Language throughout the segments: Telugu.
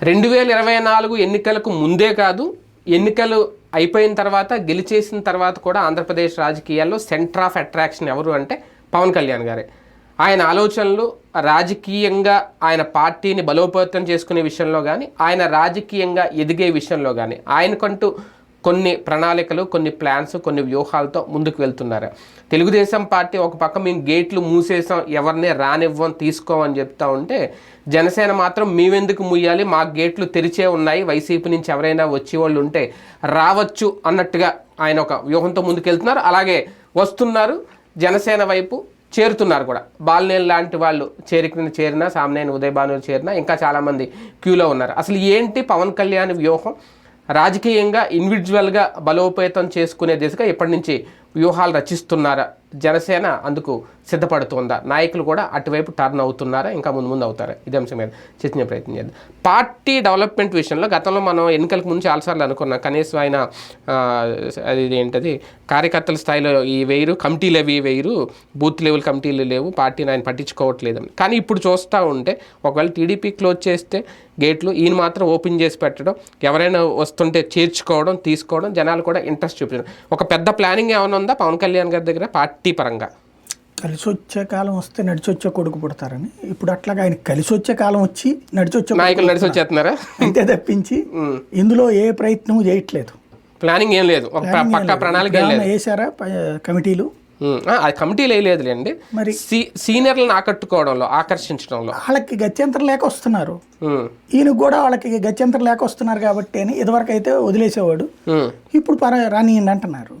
రెండు వేల ఇరవై నాలుగు ఎన్నికలకు ముందే కాదు ఎన్నికలు అయిపోయిన తర్వాత గెలిచేసిన తర్వాత కూడా ఆంధ్రప్రదేశ్ రాజకీయాల్లో సెంటర్ ఆఫ్ అట్రాక్షన్ ఎవరు అంటే పవన్ కళ్యాణ్ గారే. ఆయన ఆలోచనలు రాజకీయంగా ఆయన పార్టీని బలోపేతం చేసుకునే విషయంలో కానీ ఆయన రాజకీయంగా ఎదిగే విషయంలో కానీ ఆయనకంటూ కొన్ని ప్రణాళికలు కొన్ని ప్లాన్స్ కొన్ని వ్యూహాలతో ముందుకు వెళ్తున్నారు. తెలుగుదేశం పార్టీ ఒక పక్క మేము గేట్లు మూసేసాం ఎవరిని రానివ్వం తీసుకోమని చెప్తా ఉంటే జనసేన మాత్రం మేమెందుకు ముయ్యాలి మా గేట్లు తెరిచే ఉన్నాయి వైసీపీ నుంచి ఎవరైనా వచ్చే వాళ్ళు ఉంటే రావచ్చు అన్నట్టుగా ఆయన ఒక వ్యూహంతో ముందుకెళ్తున్నారు అలాగే వస్తున్నారు జనసేన వైపు చేరుతున్నారు కూడా. బాలినేని లాంటి వాళ్ళు చేరికిన చేరినా సామ్నేని ఉదయ్ భానులు చేరినా ఇంకా చాలామంది క్యూలో ఉన్నారు. అసలు ఏంటి పవన్ కళ్యాణ్ వ్యూహం? రాజకీయంగా ఇండివిజువల్గా బలోపేతం చేసుకునే దిశగా ఇప్పటి నుంచి వ్యూహాలు రచిస్తున్నారా? జనసేన అందుకు సిద్ధపడుతుందా? నాయకులు కూడా అటువైపు టర్న్ అవుతున్నారా? ఇంకా ముందు ముందు అవుతారా? ఇదే అంశం మీద చర్చించే ప్రయత్నం చేద్దాం. పార్టీ డెవలప్మెంట్ విషయంలో గతంలో మనం ఎన్నికలకు ముందు చాలాసార్లు అనుకున్నాం. కనీసం ఆయన అది ఏంటది? కార్యకర్తల స్థాయిలో ఈ వేయరు కమిటీలు అవి వేయరు బూత్ లెవెల్ కమిటీలు లేవు. పార్టీని ఆయన పట్టించుకోవట్లేదు. అని కానీ ఇప్పుడు చూస్తూ ఉంటే ఒకవేళ టీడీపీ క్లోజ్ చేస్తే గేట్లు ఈయన మాత్రం ఓపెన్ చేసి పెట్టడం ఎవరైనా వస్తుంటే చేర్చుకోవడం తీసుకోవడం జనాలు కూడా ఇంట్రెస్ట్ చూపించడం. ఒక పెద్ద ప్లానింగ్ ఏమైనా ఉందా? పవన్ కళ్యాణ్ గారి దగ్గర? పార్టీ పరంగా కలిసి వచ్చే కాలం వస్తే నడిచి వచ్చే కొడుకు పుడతారని. ఇప్పుడు అట్లాగా ఆయన కలిసి వచ్చే కాలం వచ్చి నడిచి వచ్చే నాయకులు నడిచి వచ్చేస్తున్నారా అంతే తప్పించి ఇందులో ఏ ప్రయత్నం చేయట్లేదు. ప్లానింగ్ ఏం లేదు. పక్కా ప్రణాళిక వేశారా కమిటీలు? అది కమిటీలు వేయలేదులేండి మరి సీనియర్లను ఆకట్టుకోవడంలో ఆకర్షించడంలో. వాళ్ళకి గత్యంతరం లేక వస్తున్నారు. ఉమ్, ఈయనకు కూడా వాళ్ళకి గత్యంతరం లేక వస్తున్నారు కాబట్టి అని ఇదివరకు అయితే వదిలేసేవాడు. ఇప్పుడు పర రానియండి అంటున్నారు.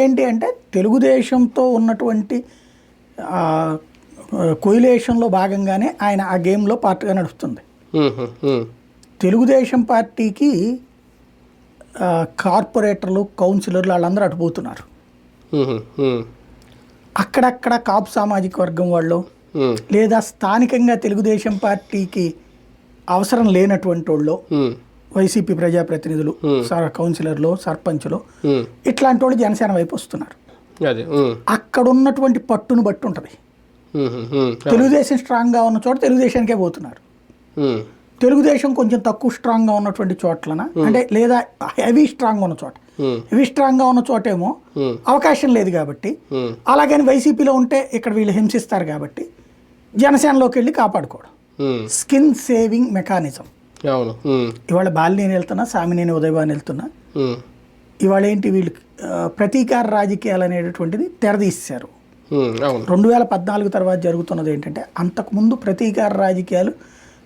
ఏంటి అంటే తెలుగుదేశంతో ఉన్నటువంటి కొయిలేషన్లో భాగంగానే ఆయన ఆ గేమ్లో పార్ట్గా నడుస్తుంది. తెలుగుదేశం పార్టీకి కార్పొరేటర్లు కౌన్సిలర్లు వాళ్ళందరూ అటుపోతున్నారు. అక్కడక్కడ కాపు సామాజిక వర్గం వాళ్ళు లేదా స్థానికంగా తెలుగుదేశం పార్టీకి అవసరం లేనటువంటి వాళ్ళు వైసీపీ ప్రజాప్రతినిధులు సర్ కౌన్సిలర్లు సర్పంచులు ఇట్లాంటి వాళ్ళు జనసేన వైపు వస్తున్నారు. అక్కడ ఉన్నటువంటి పట్టును బట్టి ఉంటుంది. తెలుగుదేశం స్ట్రాంగ్గా ఉన్న చోట తెలుగుదేశానికే పోతున్నారు. తెలుగుదేశం కొంచెం తక్కువ స్ట్రాంగ్గా ఉన్నటువంటి చోట్లన? అంటే లేదా హెవీ స్ట్రాంగ్ ఉన్న చోట. హెవీ స్ట్రాంగ్గా ఉన్న చోటేమో Hmm. అవకాశం లేదు కాబట్టి. అలాగని వైసీపీలో ఉంటే ఇక్కడ వీళ్ళు హింసిస్తారు కాబట్టి జనసేనలోకి వెళ్ళి కాపాడుకోవడం. స్కిన్ సేవింగ్ మెకానిజం ఇవాళ బాలినేని వెళ్తున్నా సామినేని ఉదయభాన్ వెళ్తున్నా. ఇవాళ ఏంటి వీళ్ళు ప్రతీకార రాజకీయాలు అనేటటువంటిది తెరదీశారు. రెండు వేల పద్నాలుగు తర్వాత జరుగుతున్నది ఏంటంటే అంతకుముందు ప్రతీకార రాజకీయాలు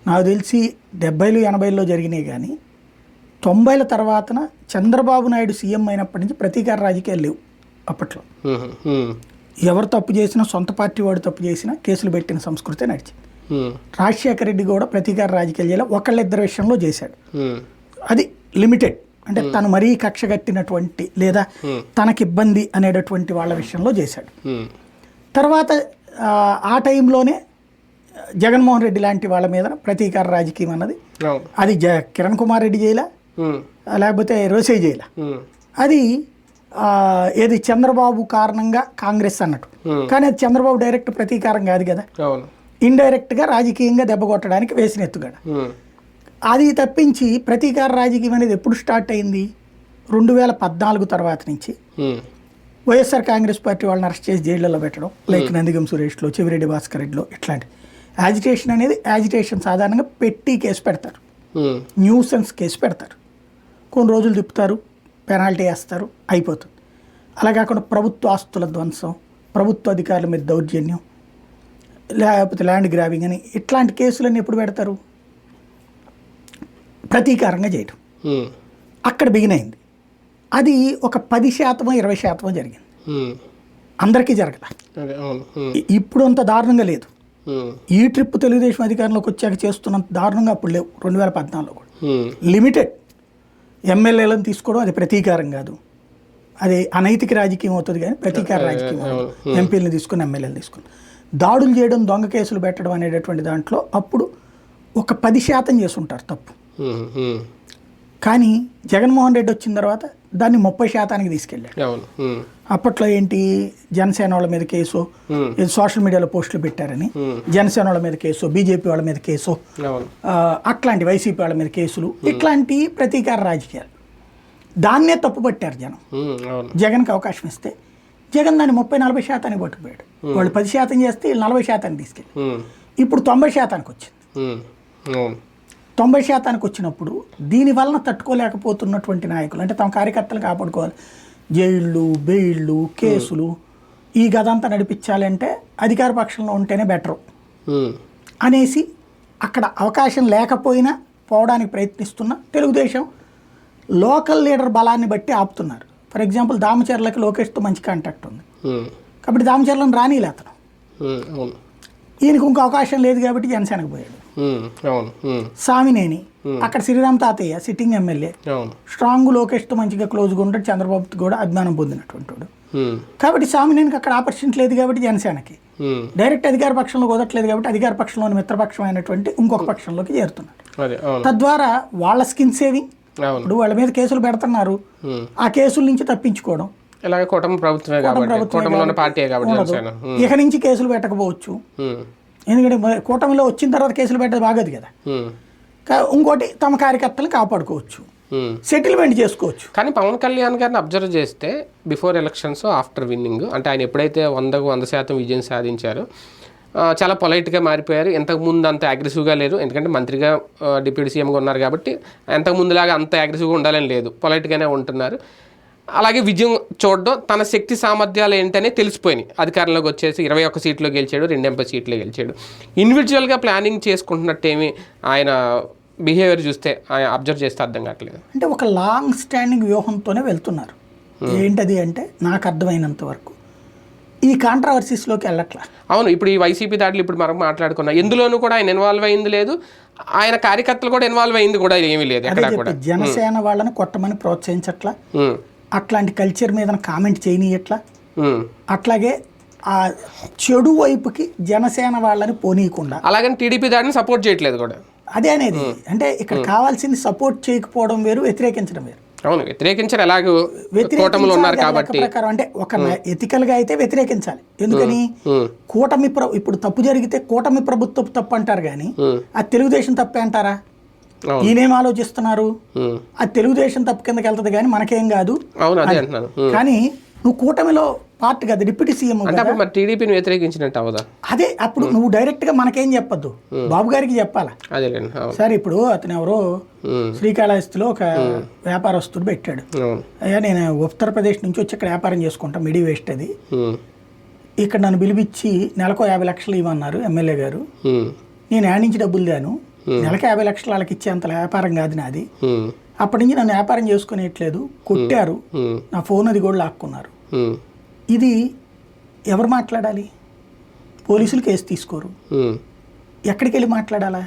నాకు తెలిసి డెబ్బైలు ఎనభైలో జరిగినాయి కానీ తొంభైల తర్వాతన చంద్రబాబు నాయుడు సీఎం అయినప్పటి నుంచి ప్రతీకార రాజకీయాలు లేవు అప్పట్లో. ఎవరు తప్పు చేసినా సొంత పార్టీ వాడు తప్పు చేసినా కేసులు పెట్టిన సంస్కృతి నడిచింది. రాజశేఖర రెడ్డి కూడా ప్రతీకార రాజకీయాలు చేయాలి. ఒకళ్ళిద్దరి విషయంలో చేశాడు. అది లిమిటెడ్. అంటే తను మరీ కక్ష కట్టినటువంటి లేదా తనకి ఇబ్బంది అనేటటువంటి వాళ్ళ విషయంలో చేశాడు. తర్వాత ఆ టైంలోనే జగన్మోహన్ రెడ్డి లాంటి వాళ్ళ మీద ప్రతీకార రాజకీయం అన్నది. అది జ కిరణ్ కుమార్ రెడ్డి చేయలా లేకపోతే రోసే చేయలా అది ఏది చంద్రబాబు కారణంగా కాంగ్రెస్ అన్నట్టు. కానీ అది చంద్రబాబు డైరెక్ట్ ప్రతీకారం కాదు కదా. ఇండైరెక్ట్గా రాజకీయంగా దెబ్బ కొట్టడానికి వేసిన ఎత్తుగడ అది తప్పించి ప్రతీకార రాజకీయం అనేది ఎప్పుడు స్టార్ట్ అయింది? రెండు వేల పద్నాలుగు తర్వాత నుంచి. వైఎస్ఆర్ కాంగ్రెస్ పార్టీ వాళ్ళని అరెస్ట్ చేసి జైళ్ళలో పెట్టడం లైక్ నందిగం సురేష్లో చెవిరెడ్డి భాస్కర్ రెడ్డిలో ఇట్లాంటి. యాజిటేషన్ అనేది యాజిటేషన్ సాధారణంగా పెట్టి కేసు పెడతారు. న్యూసెన్స్ కేసు పెడతారు. కొన్ని రోజులు తిప్పుతారు పెనాల్టీ వేస్తారు అయిపోతుంది. అలా కాకుండా ప్రభుత్వ ఆస్తుల ధ్వంసం ప్రభుత్వ అధికారుల మీద దౌర్జన్యం లేకపోతే ల్యాండ్ గ్రాబింగ్ అని ఇట్లాంటి కేసులన్నీ ఎప్పుడు పెడతారు? ప్రతీకారంగా చేయటం. ఉమ్, అక్కడ బిగిన్ అయింది. అది ఒక పది శాతమో ఇరవై శాతమో జరిగింది. ఉమ్, అందరికీ జరగల. ఇ- ఇప్పుడు అంత దారుణంగా లేదు. ఈ ట్రిప్ తెలుగుదేశం అధికారంలోకి వచ్చాక చేస్తున్నంత దారుణంగా అప్పుడు లేవు. రెండు వేల పద్నాలుగులో కూడా. లిమిటెడ్ ఎమ్మెల్యేలను తీసుకోవడం అది ప్రతీకారం కాదు. అది అనైతిక రాజకీయం అవుతుంది కానీ ప్రతీకార రాజకీయం అవ్వదు. ఎంపీలను తీసుకుని ఎమ్మెల్యేలు తీసుకుని. దాడులు చేయడం దొంగ కేసులు పెట్టడం అనేటటువంటి దాంట్లో అప్పుడు ఒక పది శాతం చేసి ఉంటారు తప్పు. ఉమ్, కానీ జగన్మోహన్ రెడ్డి వచ్చిన తర్వాత దాన్ని ముప్పై శాతానికి తీసుకెళ్ళాడు. అప్పట్లో ఏంటి జనసేన వాళ్ళ మీద కేసు సోషల్ మీడియాలో పోస్టులు పెట్టారని. జనసేన వాళ్ళ మీద కేసు బీజేపీ వాళ్ళ మీద కేసు అట్లాంటి వైసీపీ వాళ్ళ మీద కేసులు ఇట్లాంటి ప్రతీకార రాజకీయాలు. దాన్నే తప్పుపట్టారు జనం. జగన్కి అవకాశం ఇస్తే జగన్ దాన్ని ముప్పై నలభై శాతానికి పట్టుకుపోయాడు. వాళ్ళు పది శాతం చేస్తే నలభై శాతానికి తీసుకెళ్ళి ఇప్పుడు తొంభై శాతానికి వచ్చింది. తొంభై శాతానికి వచ్చినప్పుడు దీని వలన తట్టుకోలేకపోతున్నటువంటి నాయకులు అంటే తమ కార్యకర్తలు కాపాడుకోవాలి. జైళ్ళు బెయిళ్ళు కేసులు ఈ గదంతా నడిపించాలి అంటే అధికార పక్షంలో ఉంటేనే బెటరు. అనేసి అక్కడ అవకాశం లేకపోయినా పోవడానికి ప్రయత్నిస్తున్న తెలుగుదేశం లోకల్ లీడర్ బలాన్ని బట్టి ఆపుతున్నారు. ఫర్ ఎగ్జాంపుల్ దామచర్లకి లోకేష్తో మంచి కాంటాక్ట్ ఉంది. కాబట్టి దామచర్లను రానిలే అతను. ఈయనకు ఇంకో అవకాశం లేదు కాబట్టి జనసేనకు పోయాడు. సామినేని అక్కడ శ్రీరామ్ తాతయ్య సిట్టింగ్ ఎమ్మెల్యే. స్ట్రాంగ్ లోకేష్తో మంచిగా క్లోజ్గా ఉంటాడు చంద్రబాబుతో కూడా అభిమానం పొందినటువంటి వాడు. కాబట్టి సామినేనికి అక్కడ ఆపర్చునిటీ లేదు కాబట్టి జనసేనకి. డైరెక్ట్ అధికార పక్షంలో కుదరట్లేదు కాబట్టి అధికార పక్షంలోని మిత్రపక్షం అయినటువంటి ఇంకొక పక్షంలోకి చేరుతున్నాడు. తద్వారా వాళ్ళ స్కిన్ సేవింగ్ ఇప్పుడు వాళ్ళ మీద కేసులు పెడుతున్నారు. ఆ కేసుల నుంచి తప్పించుకోవడం. ఇలాగే కూటమి ప్రభుత్వమే కాబట్టి. పార్టీ కాబట్టి ఇక నుంచి కేసులు పెట్టకపోవచ్చు. ఎందుకంటే కూటమిలో వచ్చిన తర్వాత కేసులు పెట్టదు బాగదు కదా. ఇంకోటి తమ కార్యకర్తలను కాపాడుకోవచ్చు. సెటిల్మెంట్ చేసుకోవచ్చు. కానీ పవన్ కళ్యాణ్ గారిని అబ్జర్వ్ చేస్తే బిఫోర్ ఎలక్షన్స్ ఆఫ్టర్ విన్నింగ్ అంటే ఆయన ఎప్పుడైతే వందకు వంద శాతం విజయం సాధించారో చాలా పొలైట్గా మారిపోయారు. ఇంతకు ముందు అంత అగ్రెసివ్గా లేరు. ఎందుకంటే మంత్రిగా డిప్యూటీ సీఎంగా ఉన్నారు కాబట్టి అంతకు ముందులాగా అంత అగ్రెసివ్గా ఉండాలని లేదు. పొలైట్గానే ఉంటున్నారు. అలాగే విజయం చూడడం తన శక్తి సామర్థ్యాలు ఏంటనే తెలిసిపోయినాయి. అధికారంలోకి వచ్చేసి ఇరవై ఒక్క సీట్లో గెలిచాడు రెండు ఎంపీ సీట్లో గెలిచాడు. ఇండివిజువల్గా ప్లానింగ్ చేసుకుంటున్నట్టేమి ఆయన బిహేవియర్ చూస్తే ఆయన అబ్జర్వ్ చేస్తే అర్థం కావట్లేదు. అంటే ఒక లాంగ్ స్టాండింగ్ వ్యూహంతోనే వెళ్తున్నారు. ఏంటది అంటే నాకు అర్థమైనంత వరకు ఈ కాంట్రవర్సీస్లోకి వెళ్ళట్లా. అవును ఇప్పుడు ఈ వైసీపీ దాడులు ఇప్పుడు మనం మాట్లాడుకున్నాం ఎందులోనూ కూడా ఆయన ఇన్వాల్వ్ అయింది లేదు. ఆయన కార్యకర్తలు కూడా ఇన్వాల్వ్ అయింది కూడా ఏమీ లేదు జనసేన వాళ్ళని కొట్టమని ప్రోత్సహించట్లా. ఉమ్, అట్లాంటి కల్చర్ మీద కామెంట్ చేయనీయట్లా ఉమ్. అట్లాగే ఆ చెడు వైపుకి జనసేన వాళ్ళని పోనీయకుండా. అలాగని టీడీపీ దాడిని సపోర్ట్ చేయట్లేదు కూడా. అదే అనేది. అంటే ఇక్కడ కావాల్సింది సపోర్ట్ చేయకపోవడం వేరు వ్యతిరేకించడం వేరు. అవును వ్యతిరేకించారు ఎలాగో కూటమిలో ఉన్నారు కాబట్టి. ప్రకారం. అంటే ఒక ఎథికల్గా అయితే వ్యతిరేకించాలి. ఎందుకని? కూటమి ఇప్పుడు తప్పు జరిగితే కూటమి ప్రభుత్వం తప్పు అంటారు కానీ అది తెలుగుదేశం తప్పే అంటారా? ఈయనేం ఆలోచిస్తున్నారు? అది తెలుగుదేశం తప్పు కిందకి వెళ్తుంది కానీ మనకేం కాదు. కానీ నువ్వు కూటమిలో పార్ట్ కదా డిప్యూటీ సీఎం మరి టీడీపీని వ్యతిరేకించినట్టు అవదా అదే అప్పుడు నువ్వు డైరెక్ట్గా మనకేం చెప్పొద్దు. బాబు గారికి చెప్పాలా? సరే ఇప్పుడు అతను ఎవరో శ్రీకాళహస్తిలో ఒక వ్యాపారస్తుడు పెట్టాడు. అయ్యా నేను ఉత్తరప్రదేశ్ నుంచి వచ్చి ఇక్కడ వ్యాపారం చేసుకుంటా మిడి వేస్ట్ అది. ఇక్కడ నన్ను పిలిపించి నెలకు యాభై లక్షలు ఇవ్వన్నారు ఎమ్మెల్యే గారు. నేను యాడ్ నుంచి డబ్బులు దాను నెలకు యాభై లక్షలు వాళ్ళకి ఇచ్చేంత వ్యాపారం కాదు నాది. అప్పటి నుంచి నన్ను వ్యాపారం చేసుకునేట్లేదు కొట్టారు. నా ఫోన్ అది కూడా లాక్కున్నారు. ఇది ఎవరు మాట్లాడాలి? పోలీసులు కేసు తీసుకోరు. ఎక్కడికి వెళ్ళి మాట్లాడాలా?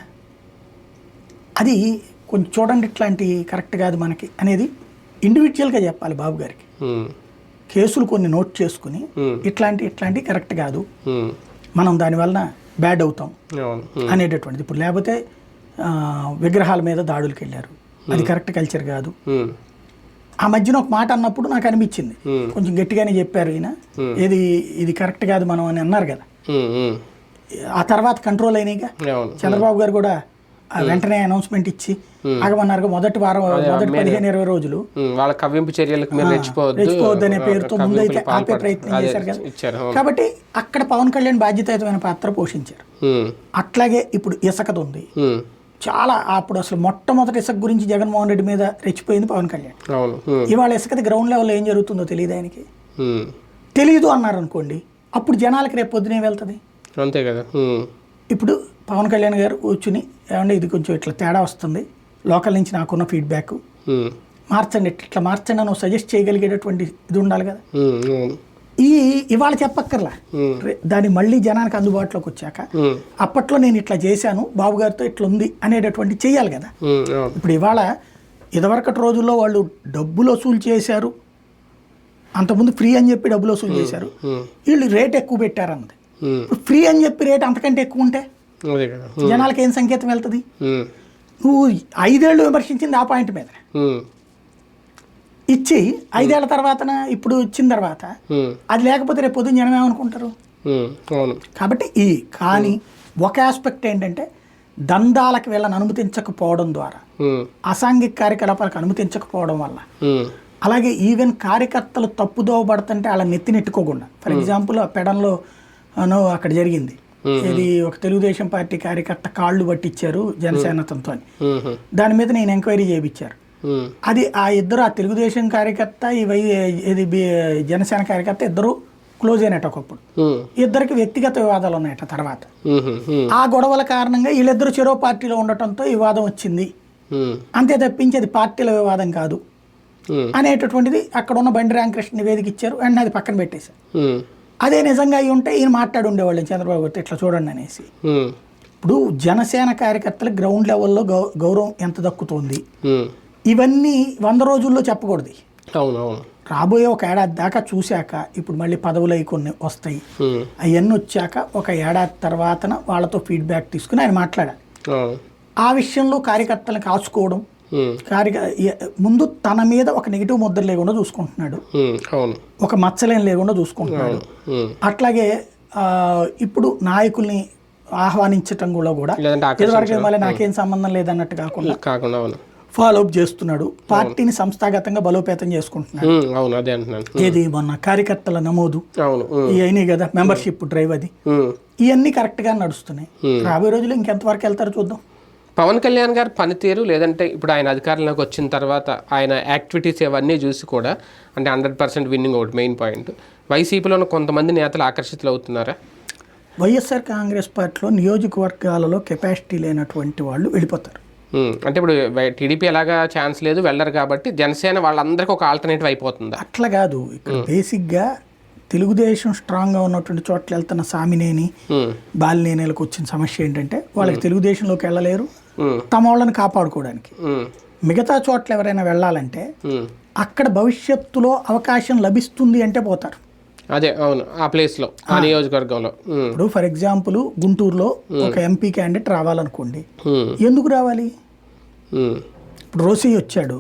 అది కొంచెం చూడండి ఇట్లాంటి కరెక్ట్ కాదు మనకి అనేది ఇండివిజువల్గా చెప్పాలి బాబు గారికి. కేసులు కొన్ని నోట్ చేసుకుని. ఇట్లాంటి ఇట్లాంటి కరెక్ట్ కాదు. మనం దానివల్ల బ్యాడ్ అవుతాం అనేటటువంటిది. ఇప్పుడు లేకపోతే విగ్రహాల మీద దాడులకు వెళ్ళారు అది కరెక్ట్ కల్చర్ కాదు. ఆ మధ్యన ఒక మాట అన్నప్పుడు నాకు అనిపించింది. కొంచెం గట్టిగానే చెప్పారు ఈయన. ఏది ఇది కరెక్ట్ కాదు మనం అని అన్నారు కదా. ఆ తర్వాత కంట్రోల్ అయినాయిగా చంద్రబాబు గారు కూడా వెంటనే అనౌన్స్మెంట్ ఇచ్చి ఆగమన్నారు. మొదటి వారం మొదటి పదిహేను ఇరవై రోజులు. వాళ్ళ కవ్వింపు చర్యలకు రెచ్చిపోవద్దు. అనే పేరుతో ముందైతే ఆపే ప్రయత్నం చేశారు కదా. కాబట్టి అక్కడ పవన్ కళ్యాణ్ బాధ్యతాయుతమైన పాత్ర పోషించారు. అట్లాగే ఇప్పుడు ఇసుకది ఉంది చాలా అప్పుడు అసలు మొట్టమొదటి ఇసుక గురించి జగన్మోహన్ రెడ్డి మీద రెచ్చిపోయింది పవన్ కళ్యాణ్. ఇవాళ ఇసుకది గ్రౌండ్ లెవెల్లో ఏం జరుగుతుందో తెలియదు ఆయనకి? తెలియదు అన్నారు అనుకోండి అప్పుడు జనాలకి రేపు పొద్దునే వెళ్తుంది? అంతే కదా. ఇప్పుడు పవన్ కళ్యాణ్ గారు కూర్చుని ఏమంటే ఇది కొంచెం ఇట్లా తేడా వస్తుంది లోకల్ నుంచి నాకున్న ఫీడ్బ్యాక్ మార్చండి ఇట్లా మార్చండి అని సజెస్ట్ చేయగలిగేటటువంటి ఇది ఉండాలి కదా. ఈ ఇవాళ చెప్పక్కర్లా. దాన్ని మళ్ళీ జనానికి అందుబాటులోకి వచ్చాక అప్పట్లో నేను ఇట్లా చేశాను బాబు గారితో ఇట్లా ఉంది అనేటటువంటి చేయాలి కదా. ఇప్పుడు ఇవాళ ఇదివరకటి రోజుల్లో వాళ్ళు డబ్బులు వసూలు చేశారు. అంతకుముందు ఫ్రీ అని చెప్పి డబ్బులు వసూలు చేశారు. వీళ్ళు రేట్ ఎక్కువ పెట్టారన్నది. ఉమ్, ఇప్పుడు ఫ్రీ అని చెప్పి రేట్ అంతకంటే ఎక్కువ ఉంటే జనాలకి ఏం సంకేతం వెళ్తుంది? నువ్వు ఐదేళ్ళు విమర్శించింది ఆ పాయింట్ మీద ఇచ్చి ఐదేళ్ళ తర్వాతన ఇప్పుడు ఇచ్చిన తర్వాత అది లేకపోతే రేపు పొద్దున్న జనం ఏమనుకుంటారు? కాబట్టి ఈ కానీ ఒక ఆస్పెక్ట్ ఏంటంటే దందాలకు వీళ్ళని అనుమతించకపోవడం ద్వారా అసాంఘిక కార్యకలాపాలకు అనుమతించకపోవడం వల్ల అలాగే ఈవెన్ కార్యకర్తలు తప్పుదోవ పడుతుంటే వాళ్ళ నెత్తి నెట్టుకోకుండా ఫర్ ఎగ్జాంపుల్ ఆ పెడంలో అక్కడ జరిగింది. ఇది ఒక తెలుగుదేశం పార్టీ కార్యకర్త కాళ్ళు పట్టించారు జనసేనతంతో దాని మీద నేను ఎంక్వైరీ చేయించారు. అది ఆ ఇద్దరు ఆ తెలుగుదేశం కార్యకర్త ఈ వై ఇది జనసేన కార్యకర్త ఇద్దరు క్లోజ్ అయినట్టు ఒకప్పుడు. ఇద్దరికి వ్యక్తిగత వివాదాలు ఉన్నాయట తర్వాత. ఆ గొడవల కారణంగా వీళ్ళిద్దరు చెరో పార్టీలో ఉండటంతో ఈ వివాదం వచ్చింది. అంతే తప్పించి అది పార్టీల వివాదం కాదు. అనేటటువంటిది అక్కడ ఉన్న బండి రామకృష్ణ నివేదిక ఇచ్చారు వెంటనే అది పక్కన పెట్టేశారు. అదే నిజంగా అయి ఉంటే ఈయన మాట్లాడి ఉండేవాళ్ళం చంద్రబాబు గారితో ఇట్లా చూడండి అనేసి. ఇప్పుడు జనసేన కార్యకర్తలకు గ్రౌండ్ లెవెల్లో గౌరవం ఎంత దక్కుతోంది? ఇవన్నీ వంద రోజుల్లో చెప్పకూడదు. అవును అవును రాబోయే ఒక ఏడాది దాకా చూశాక ఇప్పుడు మళ్ళీ పదవులు అవి కొన్ని వస్తాయి. అవన్నీ వచ్చాక ఒక ఏడాది తర్వాతన వాళ్ళతో ఫీడ్బ్యాక్ తీసుకుని ఆయన మాట్లాడాలి. ఆ. విషయంలో కార్యకర్తలను కాచుకోవడం కార్య ముందు తన మీద ఒక నెగిటివ్ ముద్ర లేకుండా చూసుకుంటున్నాడు. ఒక మచ్చలేం లేకుండా చూసుకుంటున్నాడు. అట్లాగే ఇప్పుడు నాయకుల్ని ఆహ్వానించటం కూడా కూడా ఇదివరకు మళ్ళీ నాకేం సంబంధం లేదన్నట్టు కాకుండా కాకుండా ఫాలో అప్ చేస్తున్నాడు. పార్టీని సంస్థాగతంగా బలోపేతం చేసుకుంటున్నాడు. అవును అదే అంటున్నాను. ఏది మొన్న కార్యకర్తల నమోదు. అవును అయినాయి కదా మెంబర్షిప్ డ్రైవ్ అది. ఇవన్నీ కరెక్ట్గా నడుస్తున్నాయి. రాబోయే రోజులు ఇంకెంతవరకు వెళ్తారో చూద్దాం. పవన్ కళ్యాణ్ గారి పనితీరు లేదంటే ఇప్పుడు ఆయన అధికారంలోకి వచ్చిన తర్వాత ఆయన యాక్టివిటీస్ ఇవన్నీ చూసి కూడా అంటే హండ్రెడ్ పర్సెంట్ విన్నింగ్ ఒకటి మెయిన్ పాయింట్. వైసీపీలో కొంతమంది నేతలు ఆకర్షితులు అవుతున్నారా? వైఎస్ఆర్ కాంగ్రెస్ పార్టీలో నియోజకవర్గాలలో కెపాసిటీ లేనటువంటి వాళ్ళు వెళ్ళిపోతారు. అంటే ఇప్పుడు టీడీపీ ఎలాగా ఛాన్స్ లేదు వెళ్ళరు కాబట్టి జనసేన వాళ్ళందరికీ ఒక ఆల్టర్నేటివ్ అయిపోతుందా? అట్లా కాదు. ఇక్కడ బేసిక్గా తెలుగుదేశం స్ట్రాంగ్గా ఉన్నటువంటి చోట్ల వెళ్తున్న సామినేని బాలినేనిలకు వచ్చిన సమస్య ఏంటంటే వాళ్ళకి తెలుగుదేశంలోకి వెళ్ళలేరు. తమ వాళ్ళని కాపాడుకోవడానికి. మిగతా చోట్ల ఎవరైనా వెళ్ళాలంటే. అక్కడ భవిష్యత్తులో అవకాశం లభిస్తుంది అంటే పోతారు. అదే అవును. ఆ ప్లేస్లో ఆ నియోజకవర్గంలో. ఇప్పుడు ఫర్ ఎగ్జాంపుల్ గుంటూరులో ఒక ఎంపీ క్యాండిడేట్ రావాలనుకోండి ఎందుకు రావాలి? ఇప్పుడు రోసీ వచ్చాడు.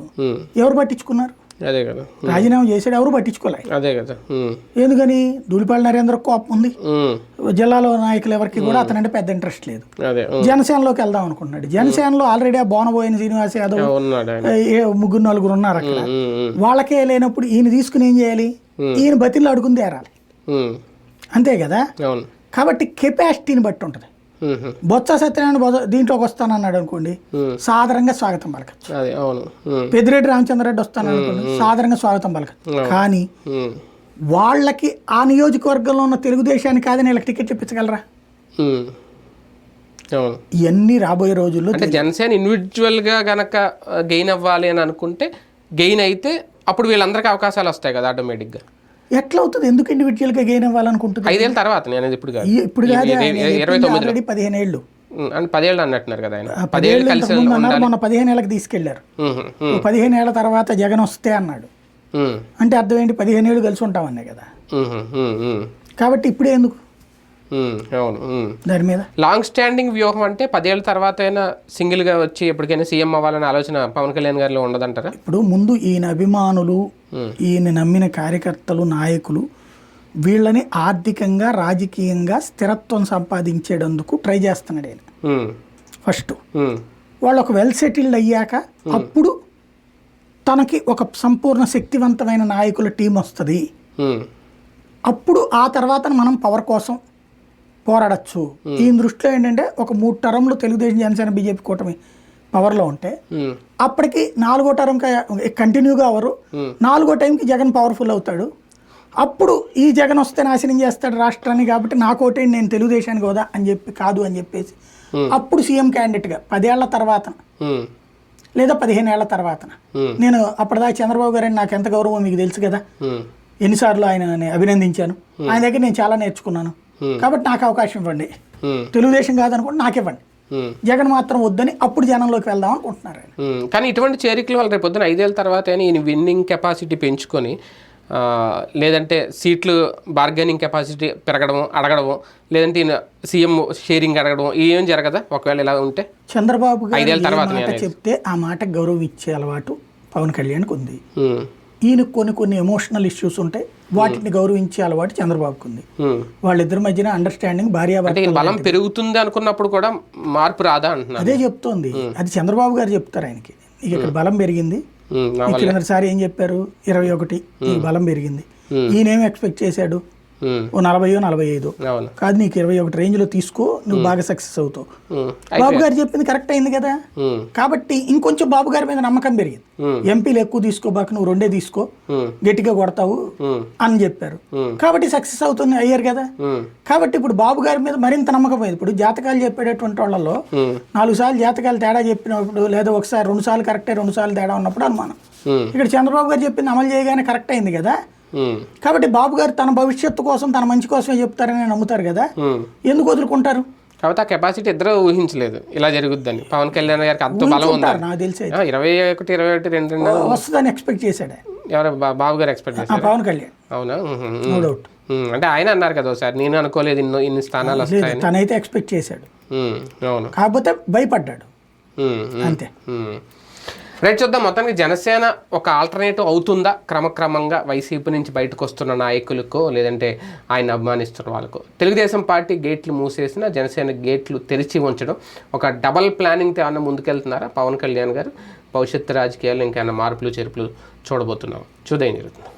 ఎవరు పట్టించుకున్నారు? అదే కదా. రాజీనామా చేశాడు ఎవరు పట్టించుకోలే. అదే కదా. ఎందుకని? ధూళిపాళ నరేంద్ర కోపం ఉంది. జిల్లాలో నాయకులు ఎవరికి కూడా అతనంటే పెద్ద ఇంట్రెస్ట్ లేదు. జనసేనలోకి వెళ్దాం అనుకుంటున్నాడు. జనసేనలో ఆల్రెడీ ఆ బోనబోయిన శ్రీనివాస్ యాదవ్ ముగ్గురు నలుగురు ఉన్నారు అక్కడ. వాళ్ళకే లేనప్పుడు ఈయన తీసుకుని ఏం చేయాలి? ఈయన బతిలో అడుగుంది ఏరాలి ఉమ్, అంతే కదా? కాబట్టి కెపాసిటీని బట్టి ఉంటుంది. బొత్స సత్యనారాయణ దీంట్లోకి వస్తానన్నాడు అనుకోండి. సాదరంగా స్వాగతం పలకచ్చు. అదే అవును. ఉమ్, పెద్దిరెడ్డి రామచంద్రరెడ్డి వస్తాను అనుకోండి సాదరంగా స్వాగతం పలకచ్చు. కానీ వాళ్ళకి ఆ నియోజకవర్గంలో ఉన్న తెలుగుదేశానికి కాదని వీళ్ళకి టికెట్లు ఇప్పించగలరా ఇవన్నీ రాబోయే రోజుల్లో అంటే జనసేన ఇండివిజువల్గా గనక గెయిన్ అవ్వాలి అని అనుకుంటే గెయిన్ అయితే అప్పుడు వీళ్ళందరికీ అవకాశాలు వస్తాయి కదా ఆటోమేటిక్గా ఎట్లా అవుతుంది ఎందుకు ఇండివిజువల్గా గెయిన్ అవ్వాలనుకుంటుంది ఐదేళ్ళ తర్వాత నేను ఇప్పుడు కాదు. ఇప్పుడు కాదు ఇరవై- ఆల్రెడీ పదిహేను ఏళ్ళు. అంటే పదేళ్ళు అన్నట్టున్నారు కదా ఆయన. పదేళ్ళు కలిసి మొన్న పదిహేను ఏళ్ళకి తీసుకెళ్ళారు. పదిహేను ఏళ్ళ తర్వాత జగన్ వస్తే అన్నాడు. అంటే అర్థం ఏంటి? పదిహేను ఏళ్ళు కలిసి ఉంటామనే కదా. కాబట్టి ఇప్పుడే ఎందుకు? అవును. దాని మీద? లాంగ్ స్టాండింగ్ వ్యూహం అంటే పదేళ్ళ తర్వాత అయినా సింగిల్గా వచ్చి ఎప్పటికైనా సీఎం అవ్వాలనే ఆలోచన పవన్ కళ్యాణ్ గారిలో ఉండదంటారా? ఇప్పుడు ముందు ఈయన అభిమానులు ఈయన నమ్మిన కార్యకర్తలు నాయకులు వీళ్ళని ఆర్థికంగా రాజకీయంగా స్థిరత్వం సంపాదించేటందుకు ట్రై చేస్తున్నాడు ఆయన ఫస్ట్. వాళ్ళు ఒక వెల్ సెటిల్డ్ అయ్యాక అప్పుడు తనకి ఒక సంపూర్ణ శక్తివంతమైన నాయకుల టీం వస్తుంది. అప్పుడు ఆ తర్వాత మనం పవర్ కోసం పోరాడచ్చు. ఈ దృష్టిలో ఏంటంటే ఒక మూడు టర్మ్లు తెలుగుదేశం జనసేన బీజేపీ కూటమి పవర్లో ఉంటే అప్పటికి నాలుగో టర్మ్ కంటిన్యూగా అవరు నాలుగో టైంకి జగన్ పవర్ఫుల్ అవుతాడు. అప్పుడు ఈ జగన్ వస్తే నాశనం చేస్తాడు రాష్ట్రాన్ని కాబట్టి నాకోటేంటి నేను తెలుగుదేశానికి హోదా అని చెప్పి కాదు అని చెప్పేసి. అప్పుడు సీఎం క్యాండిడేట్గా పదేళ్ళ తర్వాత లేదా పదిహేను ఏళ్ళ తర్వాత. నేను అప్పటిదాకా చంద్రబాబు గారు నాకు ఎంత గౌరవం మీకు తెలుసు కదా? ఎన్నిసార్లు ఆయన అభినందించాను. ఆయన దగ్గర నేను చాలా నేర్చుకున్నాను. కాబట్టి నాకు అవకాశం ఇవ్వండి. తెలుగుదేశం కాదనుకోండి నాకు ఇవ్వండి. జగన్ మాత్రం వద్దని అప్పుడు జనంలోకి వెళ్దాం అనుకుంటున్నారు కానీ ఇటువంటి చేరికలు వాళ్ళు రేపు పొద్దున ఐదేళ్ళ తర్వాత ఈయన విన్నింగ్ కెపాసిటీ పెంచుకొని లేదంటే సీట్లు బార్గెనింగ్ కెపాసిటీ పెరగడము అడగడము లేదంటే ఈయన సీఎం షేరింగ్ అడగడం ఏం జరగదా? ఒకవేళ ఇలా ఉంటే? చంద్రబాబు ఏ తర్వాత చెప్తే ఆ మాట గౌరవం ఇచ్చే అలవాటు పవన్ కళ్యాణ్కి ఉంది. ఉమ్, ఈయన కొన్ని కొన్ని ఎమోషనల్ ఇష్యూస్ ఉంటాయి వాటిని గౌరవించే అలవాటు చంద్రబాబుకు ఉంది. వాళ్ళిద్దరి మధ్యన అండర్స్టాండింగ్ భార్యాభర్త బలం పెరుగుతుంది అనుకున్నప్పుడు కూడా మార్పు రాదా అంటున్నారు అదే చెప్తోంది. అది చంద్రబాబు గారు చెప్తారు ఆయనకి. నీకు ఇక్కడ బలం పెరిగింది. కిందసారి ఏం చెప్పారు? ఇరవై ఒకటి. బలం పెరిగింది. ఈయనేం ఎక్స్పెక్ట్ చేశాడు? ఓ నలభైయో నలభై ఐదు. కాదు నీకు ఇరవై ఒకటి రేంజ్లో తీసుకో నువ్వు బాగా సక్సెస్ అవుతావు. బాబు గారు చెప్పింది కరెక్ట్ అయింది కదా? కాబట్టి ఇంకొంచెం బాబు గారి మీద నమ్మకం పెరిగింది. ఎంపీలు ఎక్కువ తీసుకోబాక నువ్వు రెండే తీసుకో గట్టిగా కొడతావు అని చెప్పారు. కాబట్టి సక్సెస్ అవుతుంది అయ్యారు కదా? కాబట్టి ఇప్పుడు బాబు గారి మీద మరింత నమ్మకం పోయింది. ఇప్పుడు జాతకాలు చెప్పేటటువంటి వాళ్ళలో నాలుగు సార్లు జాతకాలు తేడా చెప్పినప్పుడు లేదా ఒకసారి రెండు సార్లు కరెక్టే రెండు సార్లు తేడా ఉన్నప్పుడు అనుమానం. ఇక్కడ చంద్రబాబు గారు చెప్పింది అమలు చేయగానే కరెక్ట్ అయింది కదా? కాబట్టి బాబు గారు తన భవిష్యత్తు కోసం తన మంచి కోసమే చెప్తారని నమ్ముతారు కదా? ఉమ్. ఎందుకు వదులుకుంటారు? కాబట్టి ఆ కెపాసిటీ ఇద్దరు ఊహించలేదు. ఇలా జరుగుద్దని. పవన్ కళ్యాణ్ గారికి అంత బలం ఉందా నాకు తెలిసి ఇరవై ఒకటి ఇరవై ఒకటి రెండు రెండు. వస్తుందని ఎక్స్పెక్ట్ చేశాడు. ఎవరు? బాబు గారు ఎక్స్పెక్ట్ చేశారు? పవన్ కళ్యాణ్. అవునా? నో ఉమ్. డౌట్ అంటే ఆయన అన్నారు కదా ఒకసారి నేను అనుకోలేదు ఇన్ని ఇన్ని స్థానాలు వస్తాయని. తనైతే ఎక్స్పెక్ట్ చేశాడు. అవును. కాకపోతే భయపడ్డాడు. అంతే. రైట్ చూద్దాం. మొత్తానికి జనసేన ఒక ఆల్టర్నేటివ్ అవుతుందా? క్రమక్రమంగా వైసీపీ నుంచి బయటకు వస్తున్న నాయకులకు లేదంటే ఆయన అభిమానిస్తున్న వాళ్ళకు? తెలుగుదేశం పార్టీ గేట్లు మూసేసిన జనసేన గేట్లు తెరిచి ఉంచడం ఒక డబల్ ప్లానింగ్తో ఏమన్నా ముందుకెళ్తున్నారా? పవన్ కళ్యాణ్ గారు? భవిష్యత్తు రాజకీయాల్లో ఇంకేమైనా మార్పులు చేర్పులు చూడబోతున్నాం. చూద్దాం జరుగుతుంది